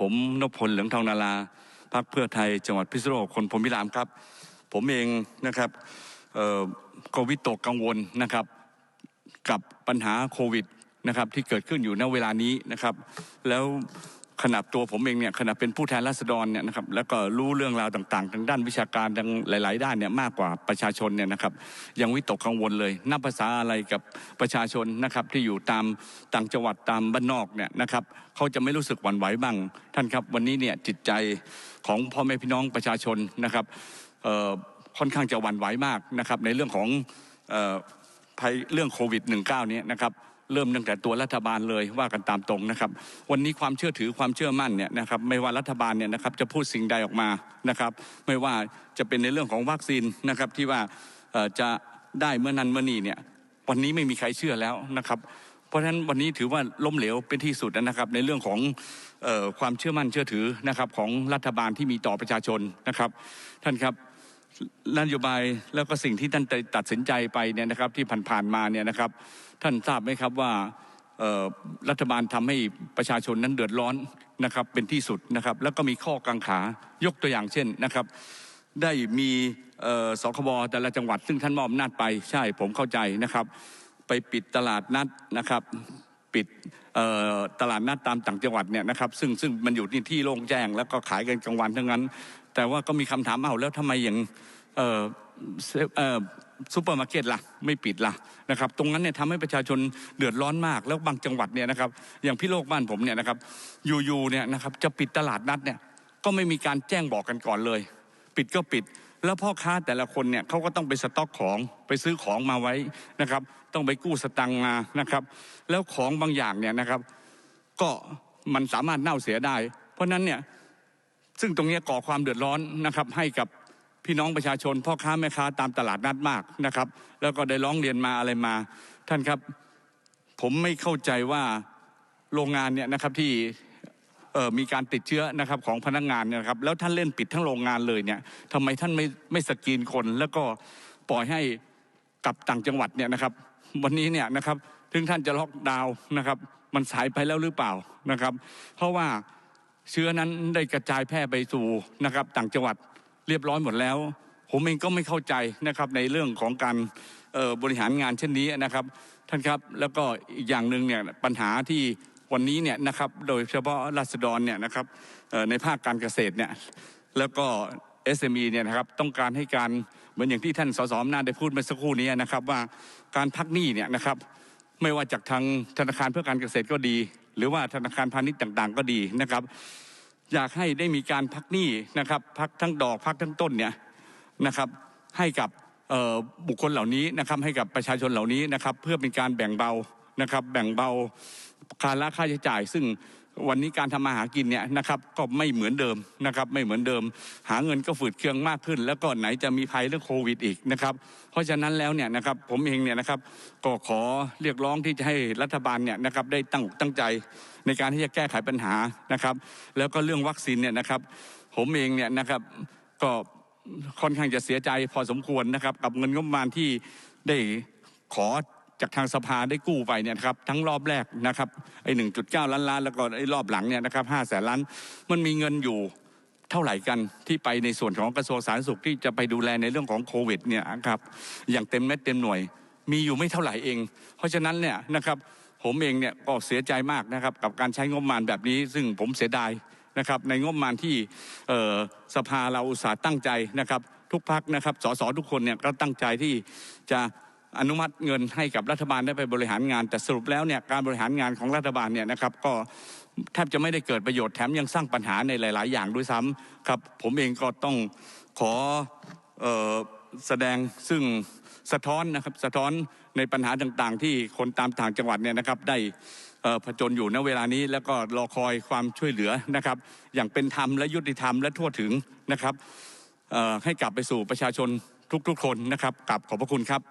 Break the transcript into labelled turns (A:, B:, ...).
A: ผมนพพลเหลืองทองนาราพักเพื่อไทยจังหวัดพิษณุโลกคนผมพิรามครับ ผมเองนะครับก็วิตกกังวลนะครับ กับปัญหาโควิดนะครับที่เกิดขึ้นอยู่ณเวลานี้นะครับ แล้ว ขนาดตัวผมเองเนี่ยขณะเป็นผู้แทนราษฎรเนี่ยนะครับแล้วก็รู้เรื่องราวต่างๆทางด้านวิชาการทางหลาย ๆ ด้านเนี่ยมากกว่าประชาชนเนี่ยนะครับยังวิตกกังวลเลยนับภาษาอะไรกับประชาชนนะครับที่อยู่ตามต่างจังหวัดตามบ้านนอกเนี่ยนะครับเขาจะไม่รู้สึกหวั่นไหวบ้าง ท่านครับวันนี้เนี่ยจิตใจของพ่อแม่พี่น้องประชาชนนะครับค่อนข้างจะหวั่นไหวมากนะครับในเรื่องของเอ่อภัยเรื่องโควิด -19 เนี่ยนะครับ เริ่มตั้งแต่ตัวรัฐบาลเลยว่ากันตามตรงนะครับ วันนี้ความเชื่อถือความเชื่อมั่นเนี่ยนะครับไม่ว่ารัฐบาลเนี่ยนะครับจะพูดสิ่งใดออกมานะครับ ไม่ว่าจะเป็นในเรื่องของวัคซีนนะครับที่ว่าจะได้เมื่อนั้นเมื่อนี้เนี่ยวันนี้ไม่มีใครเชื่อแล้วนะครับเพราะฉะนั้นวันนี้ถือว่าล้มเหลวเป็นที่สุดนะครับในเรื่องของออความเชื่อมั่นเชื่อถือนะครับของรัฐบาลที่มีต่อประชาชนนะครับ ท่านครับ นโยบายแล้วก็สิ่งที่ท่านตัดสินใจไปเนี่ยนะครับที่ผ่านๆมาเนี่ยนะครับ ท่านทราบไหมครับว่ารัฐบาลทำให้ประชาชนนั้นเดือดร้อนนะครับเป็นที่สุดนะครับ แล้วก็มีข้อกังขายกตัวอย่างเช่นนะครับ ได้มีสคบแต่ละจังหวัด ซึ่งท่านมอบอำนาจไปใช่ผมเข้าใจนะครับ ไปปิดตลาดนัดนะครับปิดตลาดนัดตามต่างจังหวัดเนี่ยนะครับ ซึ่งซึ่งมันอยู่ที่ที่โล่งแจ้ง แล้วก็ขายกันกลางวันทั้งนั้น แต่ว่าก็มีคำถามเอาแล้วทำไมอย่างเออเออซูเปอร์มาร์เก็ตล่ะไม่ปิดล่ะนะครับตรงนั้นเนี่ยทำให้ประชาชนเดือดร้อนมาก แล้วบางจังหวัดเนี่ยนะครับอย่างพี่โลกบ้านผมเนี่ยนะครับอยู่ๆเนี่ยนะครับจะปิดตลาดนัดเนี่ยก็ไม่มีการแจ้งบอกกันก่อนเลย ปิดก็ปิด แล้วพ่อค้าแต่ละคนเนี่ยเขาก็ต้องไปสต็อกของไปซื้อของมาไว้นะครับ ต้องไปกู้สตังค์มานะครับ แล้วของบางอย่างเนี่ยนะครับ ก็มันสามารถเน่าเสียได้ เพราะนั้นเนี่ย ซึ่งตรงนี้ก่อความเดือดร้อนนะครับให้กับพี่น้องประชาชนพ่อค้าแม่ค้าตามตลาดนัดมากนะครับ แล้วก็ได้ร้องเรียนมาอะไรมา ท่านครับผมไม่เข้าใจว่าโรงงานเนี่ยนะครับที่มีการติดเชื้อนะครับของพนักงานเนี่ยครับแล้วท่านเล่นปิดทั้งโรงงานเลยเนี่ยทำไมท่านไม่ไม่สกรีนคน แล้วก็ปล่อยให้กลับต่างจังหวัดเนี่ยนะครับ วันนี้เนี่ยนะครับถึงท่านจะล็อกดาวน์นะครับ มันสายไปแล้วหรือเปล่านะครับ เพราะว่า เชื้อนั้นได้กระจายแพร่ไปสู่นะครับต่างจังหวัดเรียบร้อยหมดแล้ว ผมเองก็ไม่เข้าใจนะครับในเรื่องของการออบริหารงานเช่นนี้นะครับ ท่านครับแล้วก็อีกอย่างหนึ่งเนี่ยปัญหาที่วันนี้เนี่ยนะครับโดยเฉพาะรัษฎรเนี่ยนะครับในภาคการเกษตรเนี่ยแล้วก็ SME เนี่ยนะครับต้องการให้การเหมือนอย่างที่ท่านสสอำนาจได้พูดเมื่อสักครู่นี้นะครับว่าการพักหนี้เนี่ยนะครับไม่ว่าจากทางธนาคารเพื่อการเกษตรก็ดี หรือว่าธนาคารพาณิชย์ต่างๆ ก็ดีนะครับ อยากให้ได้มีการพักหนี้นะครับ พักทั้งดอกพักทั้งต้นเนี่ยนะครับให้กับบุคคลเหล่านี้นะครับให้กับประชาชนเหล่านี้นะครับ เพื่อเป็นการแบ่งเบานะครับ แบ่งเบาภาระค่าใช้จ่าย ซึ่ง วันนี้การทำมาหากินเนี่ยนะครับก็ไม่เหมือนเดิมนะครับไม่เหมือนเดิม หาเงินก็ฝืดเคืองมากขึ้น แล้วก็ไหนจะมีภัยเรื่องโควิดอีกนะครับเพราะฉะนั้นแล้วเนี่ยนะครับผมเองเนี่ยนะครับก็ขอเรียกร้องที่จะให้รัฐบาลเนี่ยนะครับได้ตั้งตั้งใจในการที่จะแก้ไขปัญหานะครับ แล้วก็เรื่องวัคซีนเนี่ยนะครับผมเองเนี่ยนะครับก็ค่อนข้างจะเสียใจพอสมควรนะครับกับเงินงบประมาณที่ได้ขอ จากทางสภาได้กู้ไปเนี่ยครับทั้งรอบแรกนะครับไอ้หนึ่งจุดเก้าล้านล้านแล้วก็ไอ้รอบหลังเนี่ยนะครับห้าแสนล้านมันมีเงินอยู่เท่าไหร่กันที่ไปในส่วนของกระทรวงสาธารณสุขที่จะไปดูแลในเรื่องของโควิดเนี่ยครับอย่างเต็มเม็ดเต็มหน่วย มีอยู่ไม่เท่าไหร่เอง เพราะฉะนั้นเนี่ยนะครับผมเองเนี่ยก็เสียใจมากนะครับกับการใช้งบประมาณแบบนี้ ซึ่งผมเสียดายนะครับในงบประมาณที่สภาเราอุตสาห์ตั้งใจนะครับทุกพักนะครับสสทุกคนเนี่ยก็ตั้งใจที่จะ อนุมัติเงินให้กับรัฐบาลได้ไปบริหารงาน แต่สรุปแล้วเนี่ยการบริหารงานของรัฐบาลเนี่ยนะครับก็แทบจะไม่ได้เกิดประโยชน์แถมยังสร้างปัญหาในหลาย ๆ อย่างด้วยซ้ำครับผมเองก็ต้องขอออแสดงซึ่งสะท้อนนะครับสะท้อนในปัญหาต่าง ๆ ที่คนตามต่างจังหวัดเนี่ยนะครับได้ผจญอยู่ณเวลานี้แล้วก็รอคอยความช่วยเหลือนะครับ อย่างเป็นธรรมและยุติธรรมและทั่วถึงนะครับให้กลับไปสู่ประชาชนทุก ๆ คนนะครับกลับขอบพระคุณครับ